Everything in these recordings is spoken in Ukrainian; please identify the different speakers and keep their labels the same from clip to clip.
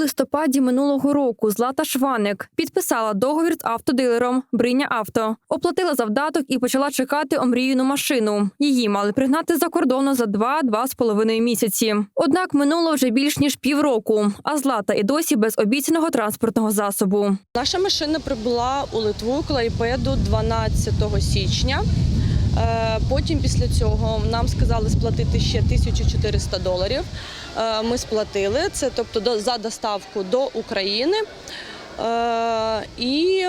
Speaker 1: Листопаді минулого року Злата Шваник підписала договір з автодилером Бриня Авто, оплатила завдаток і почала чекати омріяну машину. Її мали пригнати за кордону за 2-2 з половиною місяці. Однак минуло вже більш ніж півроку, а Злата і досі без обіцяного транспортного засобу.
Speaker 2: Наша машина прибула у Литву Клайпеду 12 січня. Е, Потім після цього нам сказали сплатити ще 1400 доларів. Е, Ми сплатили це, тобто за доставку до України. Е, І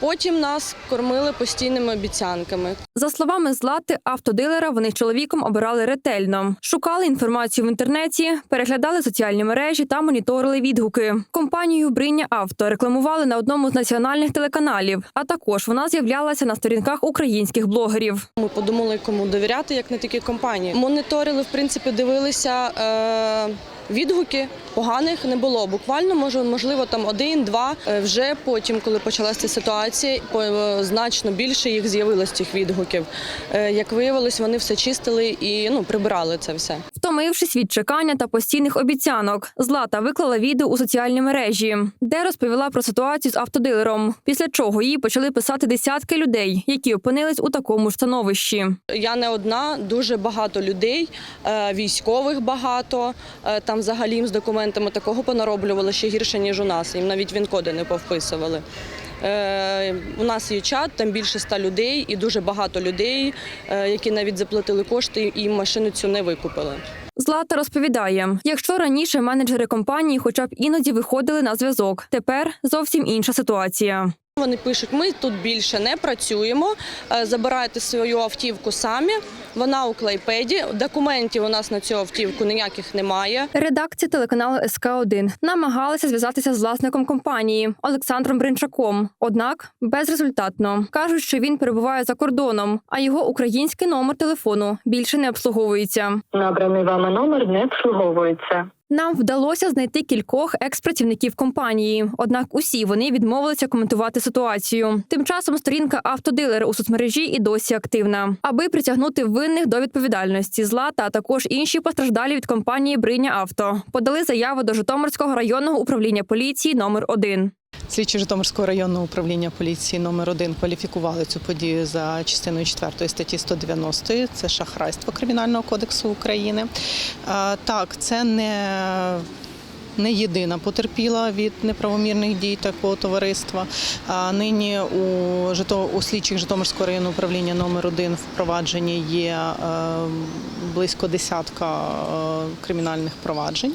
Speaker 2: потім нас кормили постійними обіцянками.
Speaker 1: За словами Злати, автодилера вони з чоловіком обирали ретельно, шукали інформацію в інтернеті, переглядали соціальні мережі та моніторили відгуки. Компанію Бриня Авто рекламували на одному з національних телеканалів, а також вона з'являлася на сторінках українських блогерів.
Speaker 2: Ми подумали, кому довіряти, як не тільки компанії. Моніторили, в принципі, дивилися е, відгуки. Поганих не було. Буквально може, можливо, там один-два. Е, Вже потім, коли почалася ситуація, е, значно більше їх з'явилось цих відгуків. Е, Як виявилось, вони все чистили і ну прибирали це все.
Speaker 1: Втомившись від чекання та постійних обіцянок, Злата виклала відео у соціальні мережі, де розповіла про ситуацію з автодилером. Після чого їй почали писати десятки людей, які опинились у такому ж становищі.
Speaker 2: Я не одна, дуже багато людей, військових багато. Е, Там взагалі їм з документами такого понароблювали ще гірше, ніж у нас. Їм навіть він-коди не повписували. Е, У нас є чат, там більше ста людей і дуже багато людей, е, які навіть заплатили кошти і машину цю не викупили.
Speaker 1: Злата розповідає: якщо раніше менеджери компанії, хоча б іноді виходили на зв'язок, тепер зовсім інша ситуація.
Speaker 2: Вони пишуть: ми тут більше не працюємо, е, забирайте свою автівку самі. Вона у клейпеді. Документів у нас на цю автівку ніяких немає.
Speaker 1: Редакція телеканалу СК 1 намагалася зв'язатися з власником компанії Олександром Бринчаком. Однак безрезультатно кажуть, що він перебуває за кордоном, а його український номер телефону більше не обслуговується.
Speaker 3: Набраний вами номер не обслуговується.
Speaker 1: Нам вдалося знайти кількох експрацівників компанії, однак усі вони відмовилися коментувати ситуацію. Тим часом сторінка автодилер у соцмережі і досі активна, аби притягнути винних до відповідальності. Злата, а також інші постраждалі від компанії Бриня Авто подали заяву до Житомирського районного управління поліції номер 1
Speaker 4: Слідчі Житомирського районного управління поліції номер 1 кваліфікували цю подію за частиною 4 статті 190. Це шахрайство Кримінального кодексу України. Так, це не не єдина потерпіла від неправомірних дій такого товариства. Нині у у слідчих Житомирського районного управління номер 1 впровадженні є близько десятка кримінальних проваджень.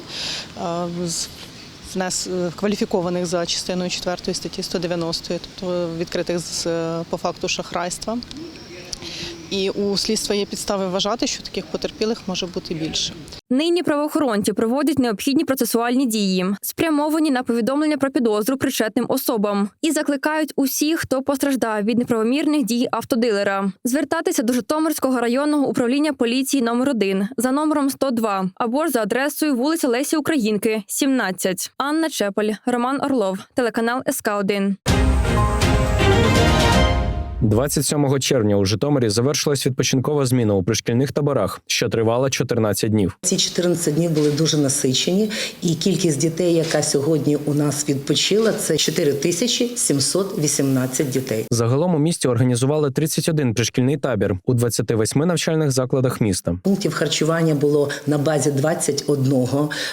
Speaker 4: Внес е, кваліфікованих за частиною 4 статті 190, тобто відкритих з е, по факту шахрайства. І у слідства є підстави вважати, що таких потерпілих може бути більше.
Speaker 1: Нині правоохоронці проводять необхідні процесуальні дії, спрямовані на повідомлення про підозру причетним особам, і закликають усіх, хто постраждав від неправомірних дій автодилера, звертатися до Житомирського районного управління поліції номер 1 за номером 102 або ж за адресою вулиця Лесі Українки, 17. Анна Чепель, Роман Орлов, телеканал СК 1
Speaker 5: 27 червня у Житомирі завершилась відпочинкова зміна у пришкільних таборах, що тривала 14 днів.
Speaker 6: Ці 14 днів були дуже насичені, і кількість дітей, яка сьогодні у нас відпочила, це 4718 дітей.
Speaker 5: Загалом у місті організували 31 пришкільний табір у 28 навчальних закладах міста.
Speaker 6: Пунктів харчування було на базі 21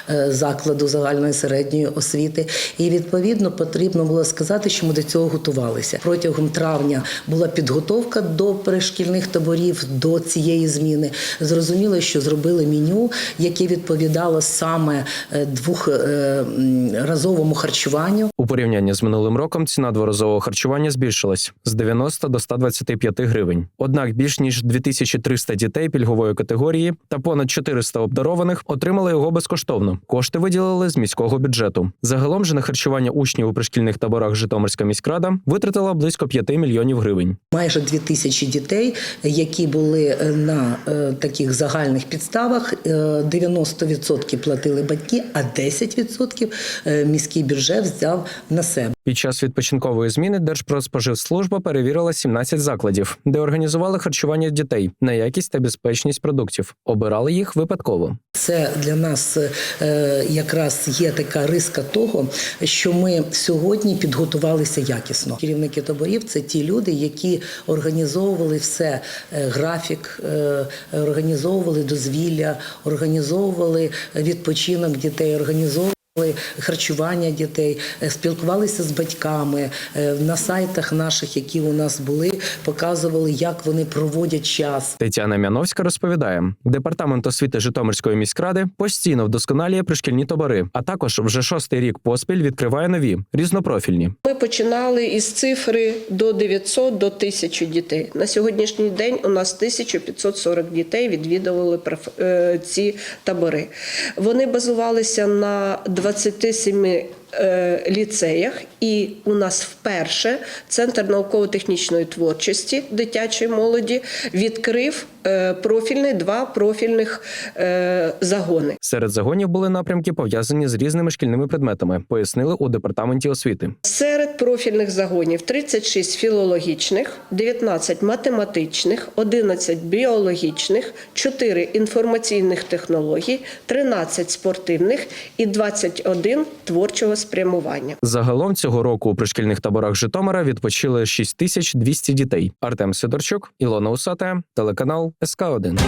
Speaker 6: е, закладу загальної середньої освіти. І відповідно потрібно було сказати, що ми до цього готувалися. Протягом травня була підготовка до перешкільних таборів до цієї зміни. Зрозуміло, що зробили меню, яке відповідало саме е, двохразовому харчуванню.
Speaker 5: У порівнянні з минулим роком ціна дворазового харчування збільшилась з 90 до 125 гривень. Однак більш ніж 2300 дітей пільгової категорії та понад 400 обдарованих отримали його безкоштовно. Кошти виділили з міського бюджету. Загалом же на харчування учнів у пришкільних таборах Житомирська міськрада витратила близько 5 мільйонів гривень. Гривень.
Speaker 6: Майже дві тисячі дітей, які були е, на е, таких загальних підставах. Е, 90% платили батьки, а 10% е, міський бюджет взяв на себе.
Speaker 5: Під час відпочинкової зміни Держпродспоживслужба перевірила 17 закладів, де організували харчування дітей на якість та безпечність продуктів. Обирали їх випадково.
Speaker 6: Це для нас е, якраз є така риска того, що ми сьогодні підготувалися якісно. Керівники таборів це ті люди, які організовували все: е, графік, е, організовували дозвілля, організовували відпочинок дітей, організовували. Харчування дітей е, спілкувалися з батьками е, на сайтах наших, які у нас були, показували, як вони проводять час.
Speaker 5: Тетяна Мяновська розповідає, департамент освіти Житомирської міськради постійно вдосконалює пришкільні табори, а також вже шостий рік поспіль відкриває нові різнопрофільні.
Speaker 7: Ми починали із цифри до 900 до 1000 дітей. На сьогоднішній день у нас 1540 дітей відвідували е, ці табори. Вони базувалися на 27 е, ліцеях, і у нас вперше Центр науково-технічної творчості дитячої молоді відкрив е, профільний два профільних е, загони.
Speaker 5: Серед загонів були напрямки пов'язані з різними шкільними предметами, пояснили у департаменті освіти.
Speaker 7: Серед профільних загонів 36 філологічних, 19 математичних, 11 біологічних, 4 інформаційних технологій, 13 спортивних і 21 творчого спрямування.
Speaker 5: Загалом цього року у пришкільних таборах Житомира відпочили 6200 дітей. Артем Сидорчук, Ілона Усата, телеканал СК 1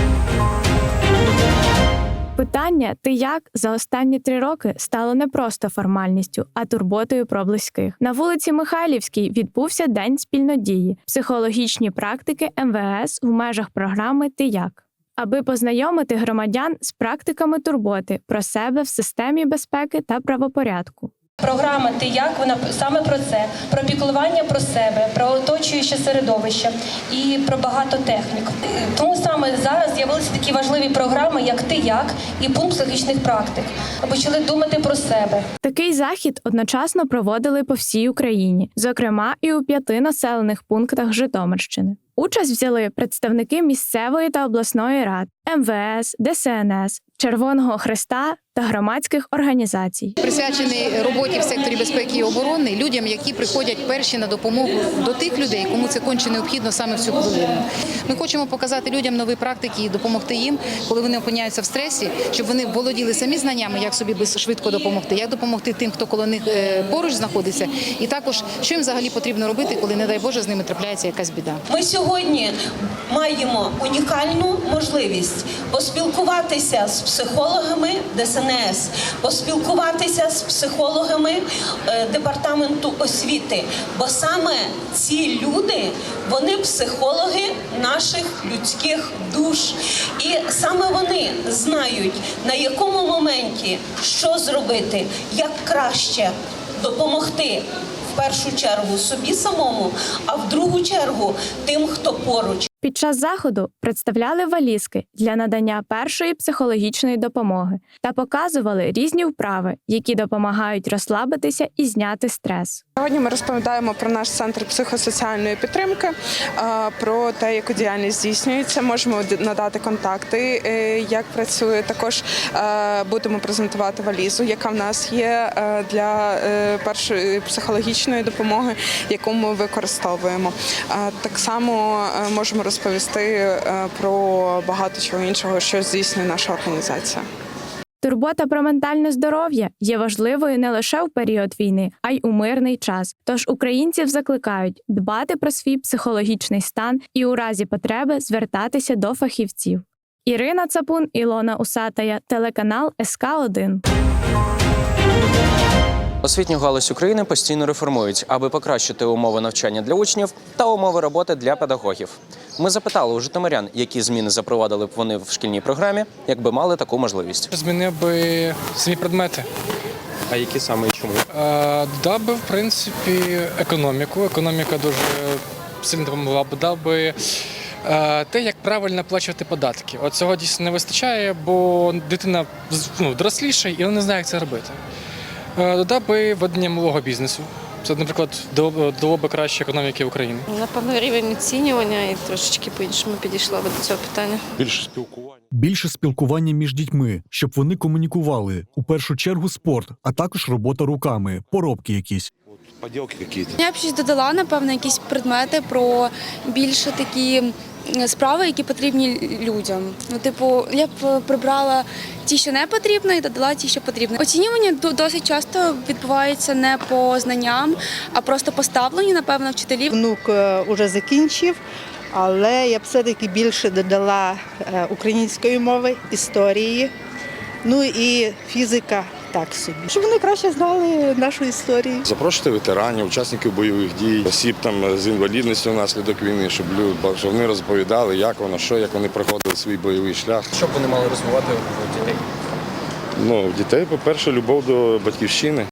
Speaker 8: Питання Ти як за останні три роки стало не просто формальністю, а турботою про близьких. На вулиці Михайлівській відбувся день спільнодії, психологічні практики МВС в межах програми Ти як. Аби познайомити громадян з практиками турботи про себе в системі безпеки та правопорядку.
Speaker 9: Програма Ти як вона саме про це: про піклування про себе, про оточуюче середовище і про багато технік. Тому саме зараз з'явилися такі важливі програми, як Ти як і пункт психічних практик. Почали думати про себе.
Speaker 8: Такий захід одночасно проводили по всій Україні, зокрема і у п'яти населених пунктах Житомирщини. Участь взяли представники місцевої та обласної рад, МВС, ДСНС, Червоного Христа та громадських організацій.
Speaker 10: присвячений роботі в секторі безпеки і оборони людям, які приходять перші на допомогу до тих людей, кому це конче необхідно саме в цю хвилину. Ми хочемо показати людям нові практики і допомогти їм, коли вони опиняються в стресі, щоб вони володіли самі знаннями, як собі швидко допомогти, як допомогти тим, хто коло них е, поруч знаходиться, і також що їм взагалі потрібно робити, коли не дай Боже з ними трапляється якась біда.
Speaker 11: Ми сьогодні маємо унікальну можливість поспілкуватися з психологами ДСНС, поспілкуватися з психологами е, департаменту освіти. Бо саме ці люди, вони психологи наших людських душ. І саме вони знають, на якому моменті що зробити, як краще допомогти в першу чергу собі самому, а в другу чергу тим, хто поруч.
Speaker 8: Під час заходу представляли валізки для надання першої психологічної допомоги та показували різні вправи, які допомагають розслабитися і зняти стрес.
Speaker 12: Сьогодні ми розповідаємо про наш центр психосоціальної підтримки, про те, яку діяльність здійснюється. Можемо надати контакти, е, як працює. Також е, будемо презентувати валізу, яка в нас є е, для першої психологічної допомоги, яку ми використовуємо. Так само можемо розповісти е, про багато чого іншого, що здійснює наша організація.
Speaker 8: Турбота про ментальне здоров'я є важливою не лише в період війни, а й у мирний час. Тож українців закликають дбати про свій психологічний стан і у разі потреби звертатися до фахівців. Ірина Цапун, Ілона Усатая, телеканал СК 1
Speaker 5: Освітню галузь України постійно реформують, аби покращити умови навчання для учнів та умови роботи для педагогів. Ми запитали у житомирян, які зміни запровадили б вони в шкільній програмі, якби мали таку можливість.
Speaker 13: Змінив би самі предмети.
Speaker 5: А які саме і чому?
Speaker 13: Е, Дав би, в принципі, економіку. Економіка дуже сильно допомогла б. Дав би е, те, як правильно оплачувати податки. От цього дійсно не вистачає, бо дитина з- ну, доросліша і вона не знає, як це робити. Е, Додав би ведення малого бізнесу. Це, наприклад, дало, би краще економіки України.
Speaker 14: Напевно, рівень оцінювання і трошечки по-іншому підійшла би до цього питання.
Speaker 15: Більше спілкування.
Speaker 16: Більше спілкування між дітьми, щоб вони комунікували. У першу чергу спорт, а також робота руками, поробки якісь.
Speaker 15: Поділки якісь.
Speaker 14: Я б щось додала, напевно, якісь предмети про більше такі справи, які потрібні людям. Ну, типу, я б е, прибрала ті, що не потрібно, і додала ті, що потрібно. Оцінювання до- досить часто відбувається не по знанням, а просто по ставленню, напевно, вчителів.
Speaker 17: Внук е, уже закінчив, але я б все-таки більше додала е, української мови, історії, ну і фізика так собі. Щоб вони краще знали нашу історію.
Speaker 15: Запрошувати ветеранів, учасників бойових дій, осіб там з інвалідністю внаслідок війни, щоб люди щоб вони розповідали, як воно, що, як вони проходили свій бойовий шлях.
Speaker 5: Що б вони мали розвивати у дітей?
Speaker 15: Ну, в дітей, по-перше, любов до батьківщини,